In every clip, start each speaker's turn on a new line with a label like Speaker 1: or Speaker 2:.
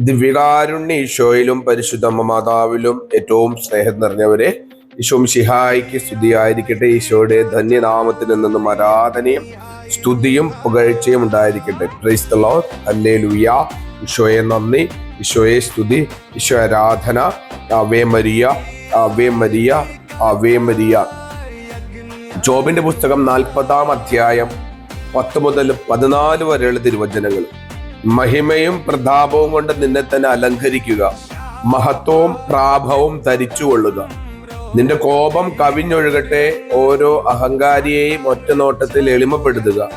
Speaker 1: ദിവ്യകാരുണ്യ ഈശോയിലും പരിശുദ്ധമ്മ മാതാവിലും ഏറ്റവും സ്നേഹം നിറഞ്ഞവരെ ഈശോ ശിഹായിക്ക് സ്തുതിയായിരിക്കട്ടെ. ഈശോയുടെ ധന്യനാമത്തിൽ നിന്നും ആരാധനയും സ്തുതിയും പുകഴ്ചയും ഉണ്ടായിരിക്കട്ടെ. പ്രൈസ് ദ ലോർഡ് ഹല്ലേലൂയ ഈശോയെ നന്ദി. ഈശോയെ സ്തുതി. ഈശോ ആരാധന. Ave Maria. Ave Maria. Ave Maria. ജോബിന്റെ പുസ്തകം നാൽപ്പതാം അധ്യായം പത്ത് മുതൽ പതിനാല് വരെയുള്ള തിരുവചനങ്ങൾ. മഹിമയും പ്രതാപവും കൊണ്ട് നിന്നെ തന്നെ അലങ്കരിക്കുക. മഹത്വവും പ്രാഭവും ധരിച്ചുകൊള്ളുക. നിന്റെ കോപം കവിഞ്ഞൊഴുകട്ടെ ഓരോ അഹങ്കാരിയെയും ഒറ്റ നോട്ടത്തിൽ എളിമപ്പെടുത്തുക.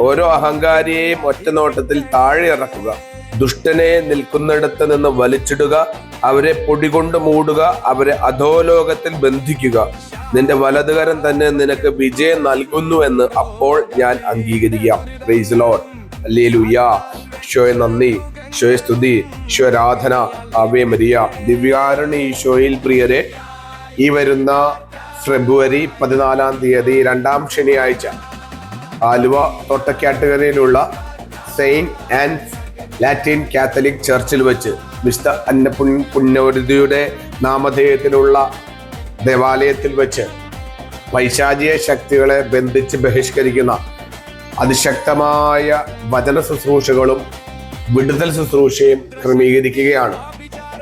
Speaker 1: ഓരോ അഹങ്കാരിയെയും ഒറ്റ നോട്ടത്തിൽ താഴെ ഇറക്കുക ദുഷ്ടനെ നിൽക്കുന്നിടത്ത് നിന്ന് വലിച്ചിടുക. അവരെ പൊടികൊണ്ട് മൂടുക. അവരെ അധോലോകത്തിൽ ബന്ധിക്കുക. നിന്റെ വലതുകരം തന്നെ നിനക്ക് വിജയം നൽകുന്നുവെന്ന് അപ്പോൾ ഞാൻ അംഗീകരിക്കാം. പ്രൈസ് ലോഡ് അല്ലേലുയ്യ ഈശോയെ നന്ദി. ഈശോയെ സ്തുതി. ഈശോ ആരാധന ആവേ മരിയ. ദിവ്യാരണി ഈശോയിൽ പ്രിയരെ ഈ വരുന്ന ഫെബ്രുവരി പതിനാലാം തീയതി രണ്ടാം ശനിയാഴ്ച ആലുവ തൊട്ടക്കാട്ടുകരയിലുള്ള സെയിന്റ് ആൻഡ് ലാറ്റിൻ കാത്തലിക് ചർച്ചിൽ വെച്ച് വിശുദ്ധ അന്നപുൺ പുണ്യവരുതിയുടെ നാമധേയത്തിലുള്ള ദേവാലയത്തിൽ വെച്ച് പൈശാചിക ശക്തികളെ ബന്ധിച്ച് ബഹിഷ്കരിക്കുന്ന അതിശക്തമായ വചന ശുശ്രൂഷകളും വിടുതൽ ശുശ്രൂഷയും ക്രമീകരിക്കുകയാണ്.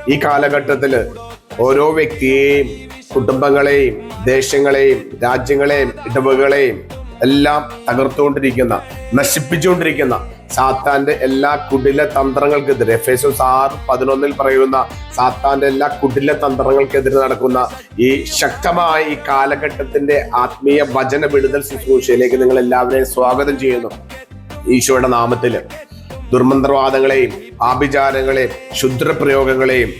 Speaker 1: ഈ കാലഘട്ടത്തിൽ ഓരോ വ്യക്തിയെയും കുടുംബങ്ങളെയും ദേശങ്ങളെയും രാജ്യങ്ങളെയും ഇടവകളെയും എല്ലാം തകർത്തുകൊണ്ടിരിക്കുന്ന നശിപ്പിച്ചുകൊണ്ടിരിക്കുന്ന സാത്താന്റെ എല്ലാ കുടില തന്ത്രങ്ങൾക്കെതിരെ എഫേസോസ് ആറ് പതിനൊന്നിൽ പറയുന്ന സാത്താന്റെ എല്ലാ കുടില തന്ത്രങ്ങൾക്കെതിരെ നടക്കുന്ന ഈ ശക്തമായ ഈ കാലഘട്ടത്തിന്റെ ആത്മീയ വചന വിടുതൽ ശുശ്രൂഷയിലേക്ക് നിങ്ങൾ എല്ലാവരെയും സ്വാഗതം ചെയ്യുന്നു. ഈശോയുടെ നാമത്തിൽ. ദുർമന്ത്രവാദങ്ങളെയും ആഭിചാരങ്ങളെയും ക്ഷുദ്രപ്രയോഗങ്ങളെയും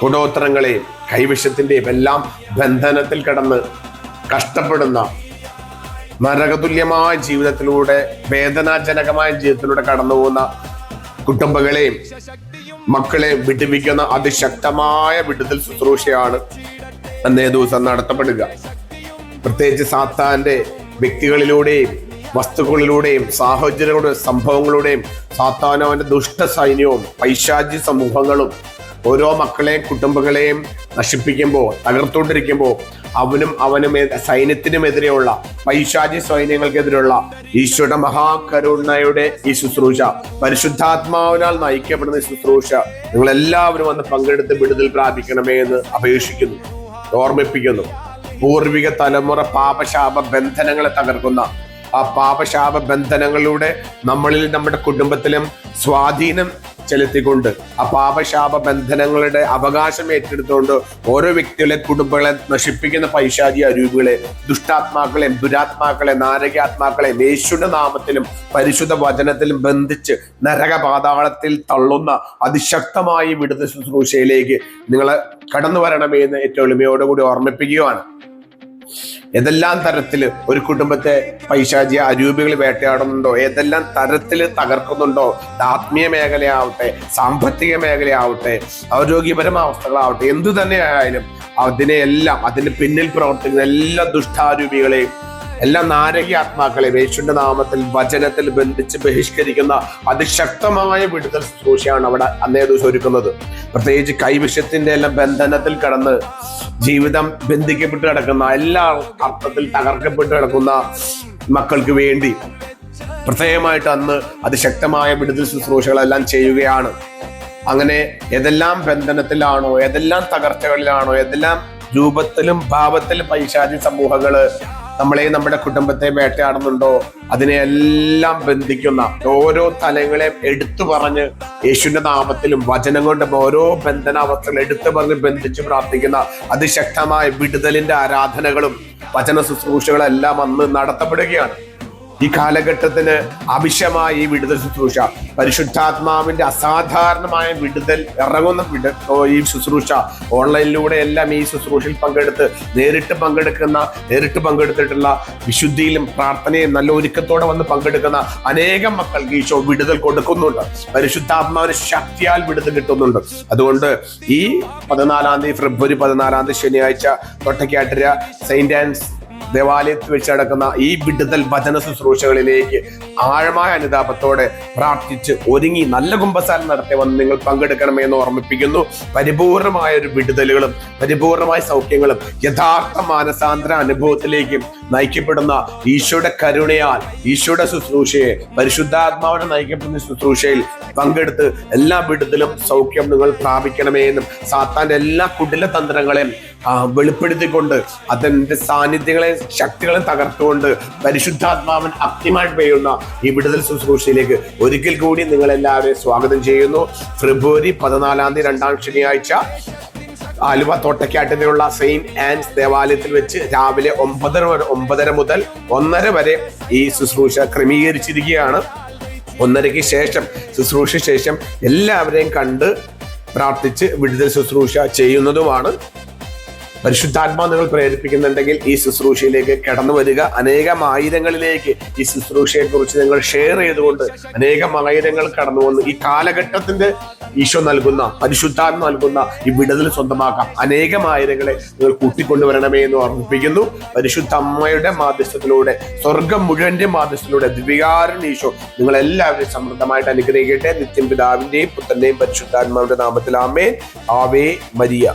Speaker 1: കുടോത്തരങ്ങളെയും കൈവിഷത്തിന്റെയും എല്ലാം ബന്ധനത്തിൽ കിടന്ന് കഷ്ടപ്പെടുന്ന നരകതുല്യമായ ജീവിതത്തിലൂടെ വേദനാജനകമായ ജീവിതത്തിലൂടെ കടന്നു പോകുന്ന കുടുംബങ്ങളെയും മക്കളെ വിടുവിക്കുന്ന അതിശക്തമായ വിടുതൽ ശുശ്രൂഷയാണ് അന്നേ ദിവസം നടത്തപ്പെടുക. പ്രത്യേകിച്ച് സാത്താന്റെ വ്യക്തികളിലൂടെയും വസ്തുക്കളിലൂടെയും സാഹചര്യങ്ങളുടെ സംഭവങ്ങളുടെയും സാത്താനും അവന്റെ ദുഷ്ട സൈന്യവും പൈശാചി സമൂഹങ്ങളും ഓരോ മക്കളെയും കുടുംബങ്ങളെയും നശിപ്പിക്കുമ്പോൾ തകർത്തുകൊണ്ടിരിക്കുമ്പോൾ അവനും അവനും സൈന്യത്തിനുമെതിരെയുള്ള പൈശാചി സൈന്യങ്ങൾക്കെതിരെയുള്ള ഈശ്വരുടെ മഹാകരുണയുടെ ഈ ശുശ്രൂഷ പരിശുദ്ധാത്മാവിനാൽ നയിക്കപ്പെടുന്ന ഈ ശുശ്രൂഷ നിങ്ങൾ എല്ലാവരും വന്ന് പങ്കെടുത്ത് വിടുതൽ പ്രാപിക്കണമേ എന്ന് അപേക്ഷിക്കുന്നു ഓർമ്മിപ്പിക്കുന്നു. പൂർവിക തലമുറ പാപശാപ ബന്ധനങ്ങളെ തകർക്കുന്ന ആ പാപശാപ ബന്ധനങ്ങളിലൂടെ നമ്മളിൽ നമ്മുടെ കുടുംബത്തിലും സ്വാധീനം ചെലുത്തിക്കൊണ്ട് ആ പാപശാപ ബന്ധനങ്ങളുടെ അവകാശം ഏറ്റെടുത്തുകൊണ്ട് ഓരോ വ്യക്തികളെ കുടുംബങ്ങളെ നശിപ്പിക്കുന്ന പൈശാചി അരൂപികളെ ദുഷ്ടാത്മാക്കളെ ദുരാത്മാക്കളെ നാരകാത്മാക്കളെ യേശുവിന്റെ നാമത്തിലും പരിശുദ്ധ വചനത്തിലും ബന്ധിച്ച് നരകപാതാളത്തിൽ തള്ളുന്ന അതിശക്തമായി വിടുത ശുശ്രൂഷയിലേക്ക് നിങ്ങൾ കടന്നു വരണമേ എന്ന് ഏറ്റവും എളിമയോടുകൂടി ഓർമ്മിപ്പിക്കുകയാണ്. ഏതെല്ലാം തരത്തിൽ ഒരു കുടുംബത്തെ പൈശാചിയ അരൂപികൾ വേട്ടയാടുന്നുണ്ടോ? ഏതെല്ലാം തരത്തിൽ തകർക്കുന്നുണ്ടോ? ആത്മീയ മേഖലയാവട്ടെ സാമ്പത്തിക മേഖലയാവട്ടെ ആരോഗ്യപരമായ അവസ്ഥകളാവട്ടെ എന്തു തന്നെയായാലും അതിനെയെല്ലാം അതിന് പിന്നിൽ പ്രവർത്തിക്കുന്ന എല്ലാ ദുഷ്ടാരൂപികളെയും എല്ലാ നാരകി ആത്മാക്കളെ യേശുവിന്റെ നാമത്തിൽ വചനത്തിൽ ബന്ധിച്ച് ബഹിഷ്കരിക്കുന്ന അതിശക്തമായ വിടുതൽ ശുശ്രൂഷയാണ് അവിടെ അന്നേ ദിവസം ഒരുക്കുന്നത്. പ്രത്യേകിച്ച് കൈവിഷത്തിന്റെ എല്ലാം ബന്ധനത്തിൽ കടന്ന് ജീവിതം ബന്ധിക്കപ്പെട്ട് കിടക്കുന്ന എല്ലാ അർത്ഥത്തിൽ തകർക്കപ്പെട്ട് കിടക്കുന്ന മക്കൾക്ക് വേണ്ടി പ്രത്യേകമായിട്ട് അന്ന് അതിശക്തമായ വിടുതൽ ശുശ്രൂഷകളെല്ലാം ചെയ്യുകയാണ്. അങ്ങനെ ഏതെല്ലാം ബന്ധനത്തിലാണോ ഏതെല്ലാം തകർച്ചകളിലാണോ ഏതെല്ലാം രൂപത്തിലും ഭാവത്തിലും പൈശാചി സമൂഹങ്ങൾ നമ്മളെ നമ്മുടെ കുടുംബത്തെ വേട്ടയാടുന്നുണ്ടോ? അതിനെയെല്ലാം ബന്ധിക്കുന്ന ഓരോ തലങ്ങളെ എടുത്തു പറഞ്ഞ് യേശുവിന്റെ നാമത്തിലും വചനം കൊണ്ടും ഓരോ ബന്ധനാവസ്ഥകൾ എടുത്തു പറഞ്ഞ് ബന്ധിച്ച് പ്രാർത്ഥിക്കുന്ന അതിശക്തമായ വിടുതലിന്റെ ആരാധനകളും വചന ശുശ്രൂഷകളെല്ലാം അന്ന് നടത്തപ്പെടുകയാണ്. ഈ കാലഘട്ടത്തിന് ആവശ്യമായ ഈ വിടുതൽ ശുശ്രൂഷ. പരിശുദ്ധാത്മാവിന്റെ അസാധാരണമായ വിടുതൽ ഇറങ്ങുന്ന വിട ഈ ശുശ്രൂഷ. ഓൺലൈനിലൂടെ എല്ലാം ഈ ശുശ്രൂഷയിൽ പങ്കെടുത്ത് നേരിട്ട് പങ്കെടുക്കുന്ന നേരിട്ട് പങ്കെടുത്തിട്ടുള്ള വിശുദ്ധിയിലും പ്രാർത്ഥനയും നല്ല ഒരുക്കത്തോടെ വന്ന് പങ്കെടുക്കുന്ന അനേകം മക്കൾക്ക് ഈ ഷോ വിടുതൽ കൊടുക്കുന്നുണ്ട്. പരിശുദ്ധാത്മാവിന് ശക്തിയാൽ വിടുതൽ കിട്ടുന്നുണ്ട്. അതുകൊണ്ട് ഈ പതിനാലാം തീയതി ഫെബ്രുവരി പതിനാലാം തീയതി ശനിയാഴ്ച തൊട്ടക്കാട്ടിര സെയിന്റ് ആൻസ് ദേവാലയത്തിൽ വെച്ച് നടക്കുന്ന ഈ വിടുതൽ ഭജന ശുശ്രൂഷകളിലേക്ക് ആഴമായ അനുതാപത്തോടെ പ്രാർത്ഥിച്ച് ഒരുങ്ങി നല്ല കുംഭസാരം നടത്തി വന്ന് നിങ്ങൾ പങ്കെടുക്കണമെന്ന് ഓർമ്മിപ്പിക്കുന്നു. പരിപൂർണമായ ഒരു വിടുതലുകളും പരിപൂർണമായ സൗഖ്യങ്ങളും യഥാർത്ഥ മാനസാന്തര അനുഭവത്തിലേക്ക് നയിക്കപ്പെടുന്ന ഈശോയുടെ കരുണയാൽ ഈശോയുടെ ശുശ്രൂഷയെ പരിശുദ്ധാത്മാവിനെ നയിക്കപ്പെടുന്ന ശുശ്രൂഷയിൽ പങ്കെടുത്ത് എല്ലാ വിടുതലും സൗഖ്യം നിങ്ങൾ പ്രാപിക്കണമേ എന്നും സാത്താന്റെ എല്ലാ കുടില തന്ത്രങ്ങളെയും വെളിപ്പെടുത്തിക്കൊണ്ട് അതിന്റെ സാന്നിധ്യങ്ങളെ ശക്തികളെ തകർത്തുകൊണ്ട് പരിശുദ്ധാത്മാവൻ അക്തിമായിട്ട് പെയ്യുന്ന ഈ വിടുതൽ ശുശ്രൂഷയിലേക്ക് ഒരിക്കൽ കൂടി നിങ്ങൾ എല്ലാവരെയും സ്വാഗതം ചെയ്യുന്നു. ഫെബ്രുവരി പതിനാലാം തീയതി രണ്ടാം ശനിയാഴ്ച ആലുവ തോട്ടക്കാട്ടിലുള്ള സെയിന്റ് ആൻസ് ദേവാലയത്തിൽ വെച്ച് രാവിലെ ഒമ്പതര ഒമ്പതര മുതൽ ഒന്നര വരെ ഈ ശുശ്രൂഷ ക്രമീകരിച്ചിരിക്കുകയാണ്. ഒന്നരയ്ക്ക് ശേഷം ശുശ്രൂഷ ശേഷം എല്ലാവരെയും കണ്ട് പ്രാർത്ഥിച്ച് വിടുതൽ ശുശ്രൂഷ ചെയ്യുന്നതുമാണ്. പരിശുദ്ധാത്മാ നിങ്ങൾ പ്രേരിപ്പിക്കുന്നുണ്ടെങ്കിൽ ഈ ശുശ്രൂഷയിലേക്ക് കടന്നു വരിക. അനേകം ആയിരങ്ങളിലേക്ക് ഈ ശുശ്രൂഷയെ കുറിച്ച് നിങ്ങൾ ഷെയർ ചെയ്തുകൊണ്ട് അനേകം ആയിരങ്ങൾ കടന്നു വന്ന് ഈ കാലഘട്ടത്തിന്റെ ഈശോ നൽകുന്ന പരിശുദ്ധാത്മ നൽകുന്ന ഈ വിടുതൽ സ്വന്തമാക്കാം. അനേകം ആയിരങ്ങളെ നിങ്ങൾ കൂട്ടിക്കൊണ്ടുവരണമേ എന്ന് ഓർമ്മിപ്പിക്കുന്നു പരിശുദ്ധ അമ്മയുടെ മാധ്യസ്ഥത്തിലൂടെ സ്വർഗം മുഴുവന്റെ മാധ്യസ്ഥത്തിലൂടെ ദിവികാരൻ ഈശോ നിങ്ങൾ എല്ലാവരും സമൃദ്ധമായിട്ട് അനുഗ്രഹിക്കട്ടെ. നിത്യം പിതാവിന്റെയും പുത്രന്റെയും പരിശുദ്ധാത്മാവിന്റെ നാമത്തിൽ ആമേ ആവേ മരിയ.